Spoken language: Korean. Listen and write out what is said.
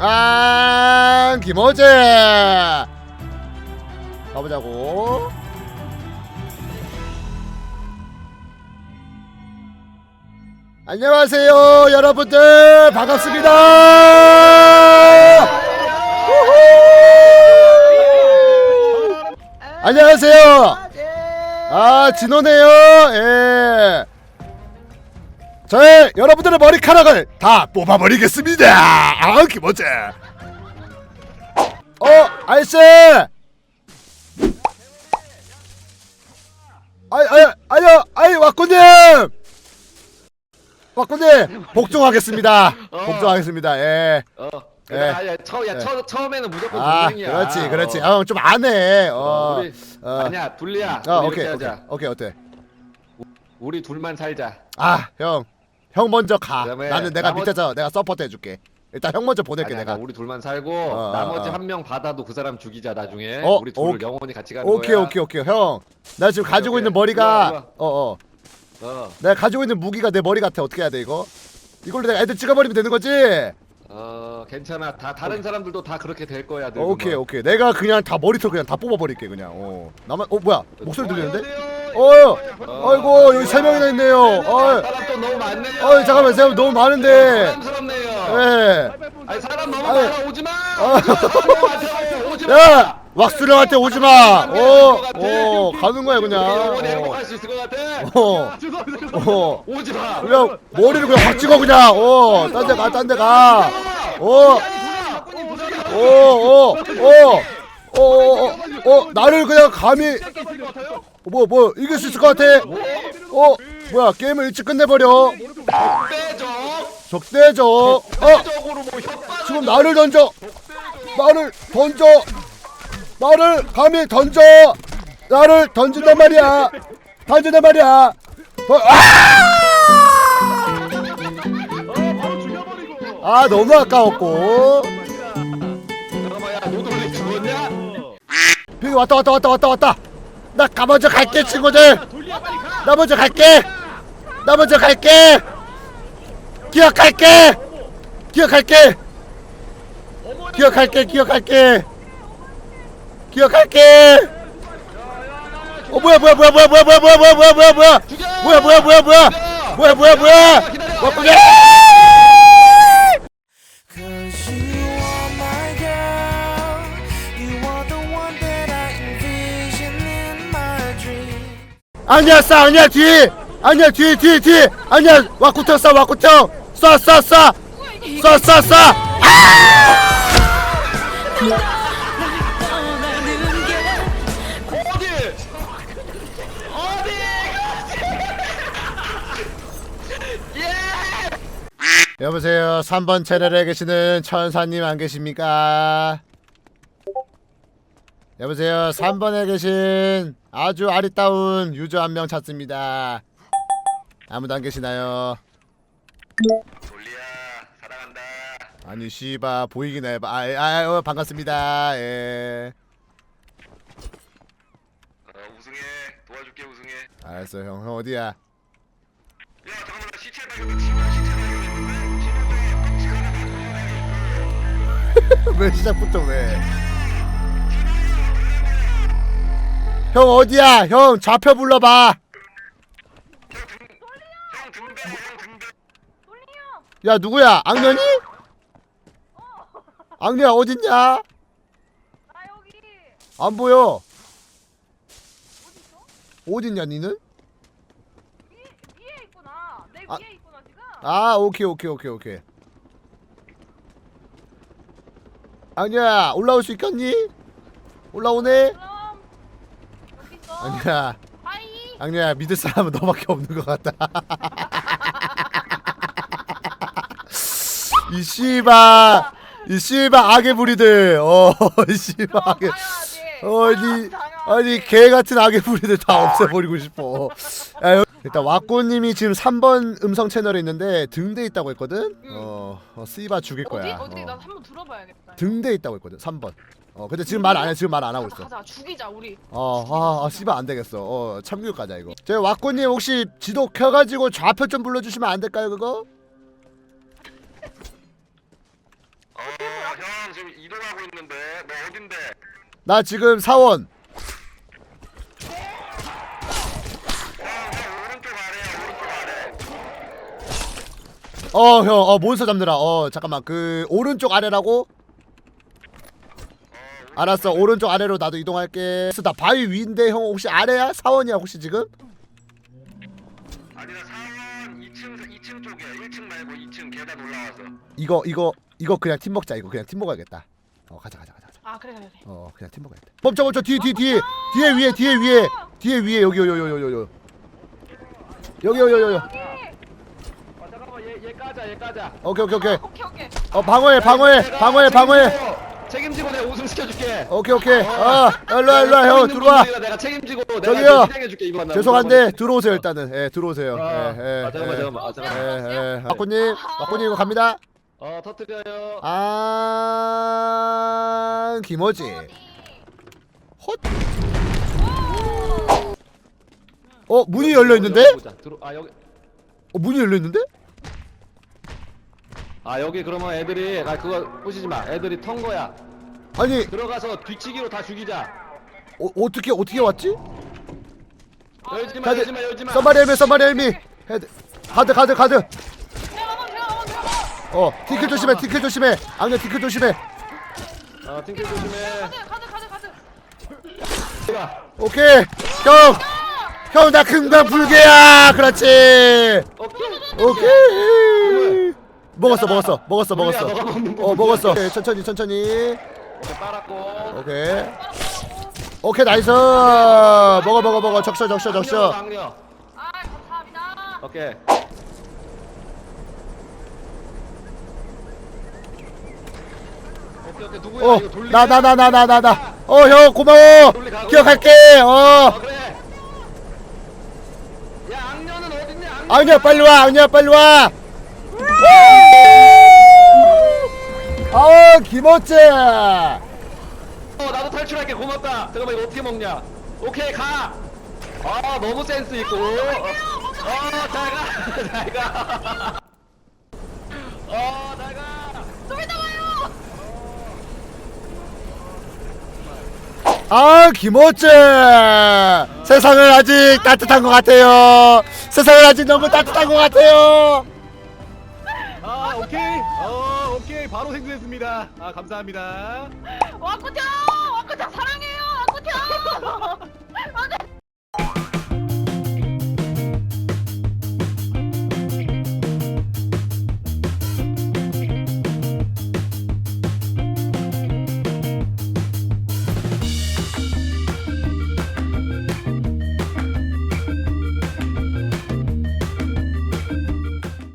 아 김호재. 가보자고. 안녕하세요 여러분들. 반갑습니다! 안녕하세요. 아 진호네요. 예 저의 여러분들의 머리카락을 다 뽑아버리겠습니다 아 김호재 어 아이씨 아이 아이 아니요 아이 왁구님 왁구님 복종하겠습니다 복종하겠습니다 예 어. 예. 예. 아야 처, 야, 예. 처, 처음에는 무조건 아, 동생이야. 그렇지, 그렇지. 어. 형좀 안해. 어, 어, 우리 어. 아니야 둘리야. 어, 우리 오케이, 이렇게 오케이, 하자. 오케이, 어때? 우리 둘만 살자. 아, 형, 형 먼저 가. 그다음에 나는 내가 나머지- 밑에서 내가 서포트 해줄게. 일단 형 먼저 보낼게 아니야, 내가. 우리 둘만 살고 어, 나머지 어. 한 명 받아도 그 사람 죽이자 나중에. 어, 우리 둘을 오케이. 영원히 같이 가는 오케이, 거야. 오케이, 오케이, 형. 나 지금 가지고 오케이. 있는 머리가, 일로 어, 어, 어. 내가 가지고 있는 무기가 내 머리 같아. 어떻게 해야 돼 이거? 이걸로 내가 애들 찍어버리면 되는 거지? 어, 괜찮아. 다 다른 사람들도 다 그렇게 될 거야. 어, 늙으면. 오케이, 오케이. 내가 그냥 다 머리털 그냥 다 뽑아버릴게 그냥. 어, 나만, 어, 뭐야? 목소리 들리는데? 어, 어, 아이고 여기 세 명이나 있네요. 어, 사람 또 너무 많네요. 어, 잠깐만, 세명 너무 많은데. 부담스럽네요. 예. 아니 사람 너무. 많아 오지 마. 어. 오지 마. 사람. 오지 마. 야 왁수령한테 오지 마. 어, 어, 가는 거야 영원히 그냥. 행복할 수 있을 것 같아. 어, 어, 오지 마. 그냥 머리를 그냥 확 찍어 그냥. 어, 딴 데 가, 딴 데 가. 어, 어, 어, 어, 어, 어, 어, 나를 그냥 감히. 뭐, 뭐 이길 수 있을 것 같아. 어, 뭐야 게임을 일찍 끝내버려. 빼적. 적대적. 어, 적으로 뭐 협박. 지금 나를 던져. 나를 던져. 나를 감히 던져. 나를 던진단 말이야. 던진단 말이야. 어, 아! 아 너무 아까웠고. 잠깐만 야 노돌리 죽었냐? 여기 왔다 왔다 왔다 왔다 왔다. 나가 먼저 갈게 친구들. 나 먼저 갈게. 나 먼저 갈게. 기억할게. 기억할게. 기억할게. 기억할게. 기억할게. 어 뭐야 뭐야 뭐야 뭐야 뭐야 뭐야 뭐야 뭐야 뭐야 뭐야 뭐야 뭐야 뭐야 뭐야 뭐야 뭐야 뭐야 뭐야 아니야 싸 아니야 뒤. 아니야 뒤뒤 뒤. 아니야 와꾸터 쏴 와꾸터. 쏴쏴쏴 쏴쏴쏴 어디? 어디? 여보세요. 3번 채널에 계시는 천사님 안 계십니까 여보세요. 3번에 계신 아주 아리따운 유저 한 명 찾습니다. 아무도 안 계시나요? 돌리야. 사랑한다. 아니 씨바 보이기나 해봐. 아, 예, 아, 어, 반갑습니다. 예. 어, 우승해. 도와줄게 우승해. 알았어 형, 형 어디야? 야 잠깐만. 나 시체 발견 지금 시체 발견했는데? 왜 시작부터 왜? 형 어디야? 형 좌표 불러봐. 야 누구야? 악년이? 악년아 어딨냐? 안 보여. 어딨냐 니는? 아. 아 오케이 오케이 오케이 오케이. 악년아 올라올 수 있겠니? 올라오네? 아니야. 악녀야 믿을 사람은 너밖에 없는 것 같다. 이 씨바 이 씨바 악의 부리들 어이 씨바 악의 당연하지. 어디 당연하지. 아니 개 같은 악의 부리들 다 없애버리고 싶어. 야, 여- 일단 왁구님이 지금 3번 음성 채널에 있는데 등대 있다고 했거든. 어, 어 씨바 죽일 어디 거야. 어디 어. 나 한번 들어봐야겠다. 등대 있다고 했거든. 3번. 어 근데 지금 말 안 해. 지금 말 안 하고 있어. 가자 죽이자 우리. 어 아 아, 씨발 안 되겠어. 어 참교육 가자 이거. 저 왁구님 혹시 지도 켜가지고 좌표 좀 불러주시면 안 될까요 그거? 어, 형 지금 이동하고 있는데. 너 어딘데? 나 지금 사원. 형, 형 오른쪽 아래야 오른쪽 아래. 어 형 어 몬스터 잡느라. 어 잠깐만. 그 오른쪽 아래라고? 알았어. 오른쪽 아래로 나도 이동할게. 나 바위 위인데 형 혹시 아래야? 사원이야 혹시 지금? 아니다 사원 2층 2층 쪽이야. 1층 말고 2층 계단 올라와서. 이거 이거 이거 그냥 팀 먹자. 이거 그냥 팀 먹어야겠다. 어 가자 가자 가자 가자. 아 그래 그래 그래. 어 그냥 팀 먹어야겠다. 멈춰 멈춰. 뒤에 뒤에 뒤에. 뒤에 위에 뒤에 위에. 뒤에 위에. 여기 여기 여기 여기 여기. 여기 여기 여기 여기. 아 잠깐만. 얘 얘 까자 얘 까자. 오케이 오케이 오케이. 오케이 오케이. 어 방어해 방어해 내가 방어해 방어해 책임지고, 내가 우승 시켜줄게. 오케이 오케이. 어. 일로와 일로와 형 들어와. 내가 책임지고 저기요. 내가 진행해줄게 이번. 죄송한데 들어오세요 일단은. 예 들어오세요. 아, 예 예 아 잠깐만 잠깐만. 아 잠깐만. 예 예. 마코님 마코님 이거 갑니다. 어 터뜨려요. 아 김어지 헛. 어 문이 열려 있는데. 들어 아 여기. 어 문이 열려 있는데 아 여기 그러면 애들이 아 그거 부시지 마. 애들이 턴 거야. 아니 들어가서 뒤치기로 다 죽이자. 어, 어떻게 어떻게 왔지 열지 마 가드 열지 마 열지 마. 서마리 헬미 서마리 헬미 헤드 가드 가드 가드 어 티켓 조심해 티켓 조심해 악녀 티켓 조심해 어 팅클 조심해. 가드 가드 가드 가드 들어가. 오케이 형형 나 금강 불개야 그렇지 오케이. 오케이 먹었어 먹었어 먹었어 불개야, 먹었어. 너가 먹는 거 어. 먹었어. 오케이, 천천히 천천히. 오케이 빨았고. 오케이. 오케이 나이스. 먹어 먹어 먹어. 적셔 적셔 적셔. 아 감사합니다. 오케이. 오케이 오케이. 누구야? 이거 돌리. 어나 나나 나 나 나 나. 어 형 고마워. 기억할게. 어. 어 그래. 야 악녀는 어딨냐? 악녀. 악녀 빨리 와. 악녀 빨리 와 아, 김어째. 어 나도 탈출할게 고맙다. 잠깐만 이거 어떻게 먹냐? 오케이 가. 아 너무 센스 있고. 어 잘 가. 잘 가. 어 잘 가. 좀 이따 봐요 아, 김어째. 세상은 아직 따뜻한 것 같아요. 세상은 아직 너무 따뜻한 것 같아요. 아 오케이. 어 오케이. 바로 생성했습니다. 아 감사합니다. 와꾸짱 와꾸짱 사랑해요! 와꾸짱 안돼